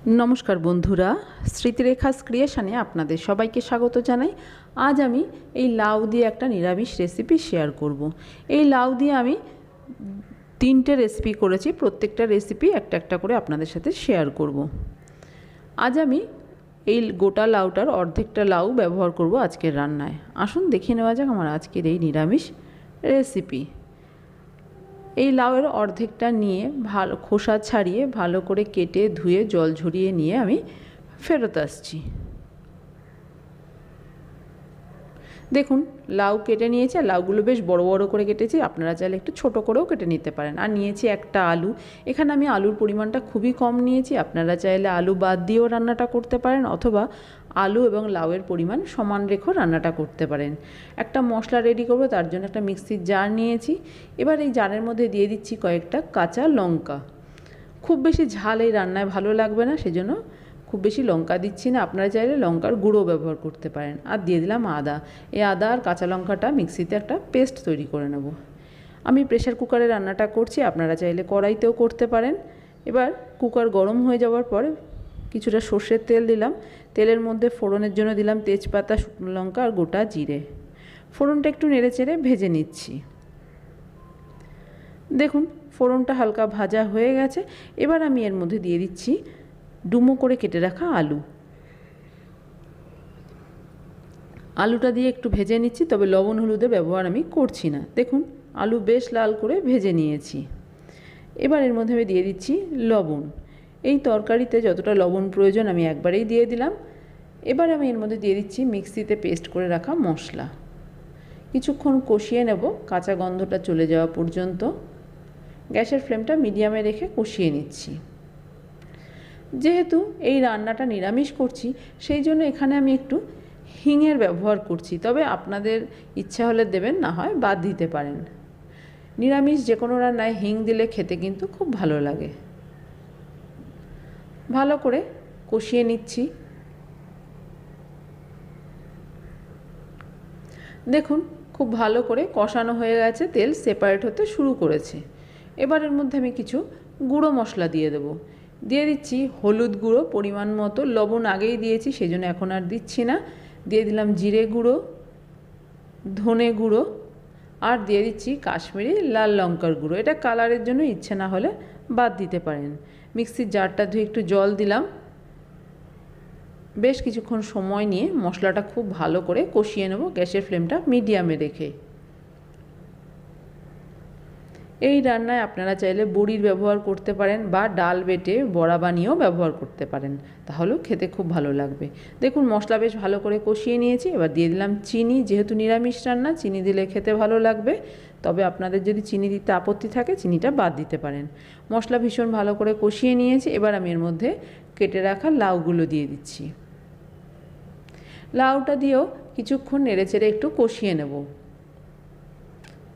নমস্কার বন্ধুরা, স্মৃতিরেখাস ক্রিয়েশনে আপনাদের সবাইকে স্বাগত জানাই আজ আমি এই লাউ দিয়ে একটা নিরামিষ রেসিপি শেয়ার করব। এই লাউ দিয়ে আমি তিনটে রেসিপি করেছি, প্রত্যেকটা রেসিপি একটা একটা করে আপনাদের সাথে শেয়ার করব। আজ আমি এই গোটা লাউটার অর্ধেকটা লাউ ব্যবহার করব আজকের রান্নায় আসুন দেখিয়ে নেওয়া যাক আমার আজকের এই নিরামিষ রেসিপি এই লাউয়ের অর্ধেকটা নিয়ে ভালো খোসা ছাড়িয়ে ভালো করে কেটে ধুয়ে জল ঝরিয়ে নিয়ে আমি ফেরত আসছি। দেখুন, লাউ কেটে নিয়েছি আর লাউগুলো বেশ বড় বড় করে কেটেছি। আপনারা চাইলে একটু ছোট করেও কেটে নিতে পারেন। আর নিয়েছি একটা আলু। এখানে আমি আলুর পরিমাণটা খুবই কম নিয়েছি। আপনারা চাইলে আলু বাদ দিয়েও রান্নাটা করতে পারেন অথবা আলু এবং লাউয়ের পরিমাণ সমান রেখেও রান্নাটা করতে পারেন। একটা মশলা রেডি করব, তার জন্য একটা মিক্সির জার নিয়েছি। এবার এই জারের মধ্যে দিয়ে দিচ্ছি কয়েকটা কাঁচা লঙ্কা। খুব বেশি ঝাল এই রান্নায় ভালো লাগবে না, সেজন্য খুব বেশি লঙ্কা দিচ্ছি না, আপনারা চাইলে লঙ্কার গুঁড়ো ব্যবহার করতে পারেন। আর দিয়ে দিলাম আদা। এই আদা আর কাঁচা লঙ্কাটা মিক্সিতে একটা পেস্ট তৈরি করে নেব। আমি প্রেশার কুকারে রান্নাটা করছি, আপনারা চাইলে কড়াইতেও করতে পারেন। এবার কুকার গরম হয়ে যাওয়ার পরে কিছুটা সর্ষের তেল দিলাম। তেলের মধ্যে ফোড়নের জন্য দিলাম তেজপাতা, শুকনো লঙ্কা আর গোটা জিরে। ফোড়নটা একটু নেড়ে চেড়ে ভেজে নিচ্ছি। দেখুন, ফোড়নটা হালকা ভাজা হয়ে গেছে। এবার আমি এর মধ্যে দিয়ে দিচ্ছি ডুমো করে কেটে রাখা আলু। আলুটা দিয়ে একটু ভেজে নিচ্ছি, তবে লবণ হলুদের ব্যবহার আমি করছি না। দেখুন, আলু বেশ লাল করে ভেজে নিয়েছি। এবার এর মধ্যে আমি দিয়ে দিচ্ছি লবণ। এই তরকারিতে যতটা লবণ প্রয়োজন আমি একবারেই দিয়ে দিলাম। এবার আমি এর মধ্যে দিয়ে দিচ্ছি মিক্সিতে পেস্ট করে রাখা মশলা। কিছুক্ষণ কষিয়ে নেব, কাঁচা গন্ধটা চলে যাওয়া পর্যন্ত। গ্যাসের ফ্লেমটা মিডিয়ামে রেখে কষিয়ে নিচ্ছি। যেহেতু এই রান্নাটা নিরামিষ করছি, সেই জন্য এখানে আমি একটু হিঙের ব্যবহার করছি। তবে আপনাদের ইচ্ছা হলে দেবেন, না হয় বাদ দিতে পারেন। নিরামিষ যে কোনো রান্নায় হিং দিলে খেতে কিন্তু খুব ভালো লাগে। ভালো করে কষিয়ে নিচ্ছি। দেখুন, খুব ভালো করে কষানো হয়ে গেছে, তেল সেপারেট হতে শুরু করেছে। এবার এর মধ্যে আমি কিছু গুঁড়ো মশলা দিয়ে দেব। দিয়ে দিচ্ছি হলুদ গুঁড়ো, পরিমাণ মতো। লবণ আগেই দিয়েছি সেই জন্য এখন আর দিচ্ছি না। দিয়ে দিলাম জিরে গুঁড়ো, ধনে গুঁড়ো, আর দিয়ে দিচ্ছি কাশ্মীরি লাল লঙ্কার গুঁড়ো। এটা কালারের জন্য ইচ্ছে না হলে বাদ দিতে পারেন। মিক্সির জারটা ধুয়ে একটু জল দিলাম। বেশ কিছুক্ষণ সময় নিয়ে মশলাটা খুব ভালো করে কষিয়ে নেব গ্যাসের ফ্লেমটা মিডিয়ামে রেখে। এই রান্নায় আপনারা চাইলে বড়ির ব্যবহার করতে পারেন বা ডাল বেটে বড়া বানিয়েও ব্যবহার করতে পারেন। তাহলেও খেতে খুব ভালো লাগবে। দেখুন, মশলা বেশ ভালো করে কষিয়ে নিয়েছি। এবার দিয়ে দিলাম চিনি। যেহেতু নিরামিষ রান্না, চিনি দিলে খেতে ভালো লাগবে। তবে আপনাদের যদি চিনি দিতে আপত্তি থাকে, চিনিটা বাদ দিতে পারেন। মশলা ভীষণ ভালো করে কষিয়ে নিয়েছি। এবার আমি এর মধ্যে কেটে রাখা লাউগুলো দিয়ে দিচ্ছি। লাউটা দিয়েও কিছুক্ষণ নেড়ে চেড়ে একটু কষিয়ে নেব।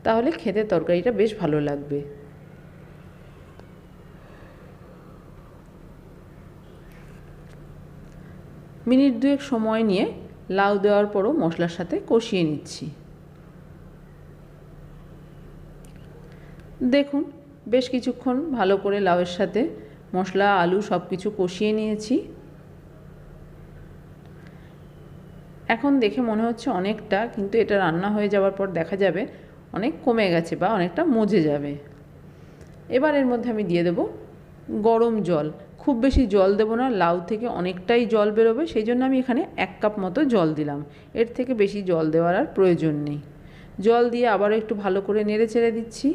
তাহলে খেতে তরকারিটা বেশ ভালো লাগবে। মিনিট দুয়েক সময় নিয়ে লাউ দেওয়ার পরও মশলার সাথে কষিয়ে নিচ্ছি। দেখুন, বেশ কিছুক্ষণ ভালো করে লাউয়ের সাথে মশলা, আলু সব কিছু কষিয়ে নিয়েছি। এখন দেখে মনে হচ্ছে অনেকটা, কিন্তু এটা রান্না হয়ে যাওয়ার পর দেখা যাবে অনেক কমে গেছে বা অনেকটা মজে যাবে। এবার এর মধ্যে আমি দিয়ে দেব গরম জল। খুব বেশি জল দেবো না, লাউ থেকে অনেকটাই জল বেরোবে সেই জন্য আমি এখানে এক কাপ মতো জল দিলাম। এর থেকে বেশি জল দেওয়ার আর প্রয়োজন নেই। জল দিয়ে আবারও একটু ভালো করে নেড়ে ছেড়ে দিচ্ছি।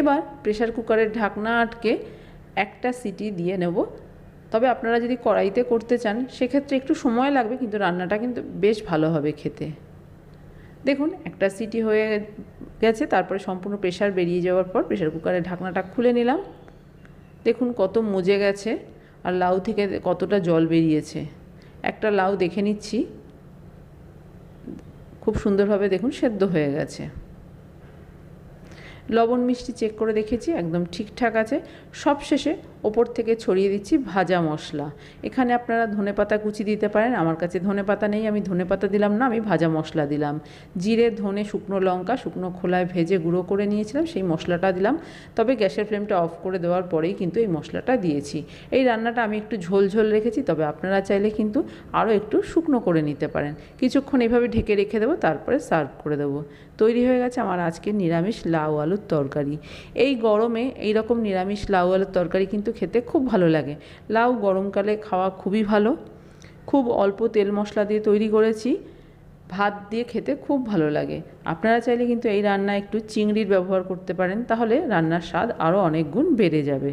এবার প্রেশার কুকারের ঢাকনা আটকে একটা সিটি দিয়ে নেব। তবে আপনারা যদি কড়াইতে করতে চান, সেক্ষেত্রে একটু সময় লাগবে, কিন্তু রান্নাটা কিন্তু বেশ ভালো হবে খেতে। দেখুন, একটা সিটি হয়ে গেছে, তারপরে সম্পূর্ণ প্রেশার বেরিয়ে যাওয়ার পর প্রেশার কুকারের ঢাকনাটা খুলে নিলাম। দেখুন কত মজে গেছে আর লাউ থেকে কতটা জল বেরিয়েছে। একটা লাউ দেখে নিচ্ছি। খুব সুন্দরভাবে দেখুন সেদ্ধ হয়ে গেছে। লবণ মিষ্টি চেক করে দেখেছি, একদম ঠিকঠাক আছে। সব শেষে ওপর থেকে ছড়িয়ে দিচ্ছি ভাজা মশলা। এখানে আপনারা ধনেপাতা কুচি দিতে পারেন, আমার কাছে ধনেপাতা নেই, আমি ধনেপাতা দিলাম না, আমি ভাজা মশলা দিলাম। জিরে, ধনে, শুকনো লঙ্কা, শুকনো খোলায় ভেজে গুঁড়ো করে নিয়েছিলাম, সেই মশলাটা দিলাম। তবে গ্যাসের ফ্লেমটা অফ করে দেওয়ার পরেই কিন্তু এই মশলাটা দিয়েছি। এই রান্নাটা আমি একটু ঝোল ঝোল রেখেছি, তবে আপনারা চাইলে কিন্তু আরও একটু শুকনো করে নিতে পারেন। কিছুক্ষণ এভাবে ঢেকে রেখে দেবো, তারপরে সার্ভ করে দেবো। তৈরি হয়ে গেছে আমার আজকে নিরামিষ লাউ আলুর তরকারি। এই গরমে এই রকম নিরামিষ লাউ আলুর তরকারি কিন্তু খেতে খুব ভালো লাগে। লাউ গরমকালে খাওয়া খুবই ভালো। খুব অল্প তেল মশলা দিয়ে তৈরি করেছি। ভাত দিয়ে খেতে খুব ভালো লাগে। আপনারা চাইলে কিন্তু এই রান্না একটু চিংড়ির ব্যবহার করতে পারেন। তাহলে রান্নার স্বাদ আরও অনেক গুণ বেড়ে যাবে।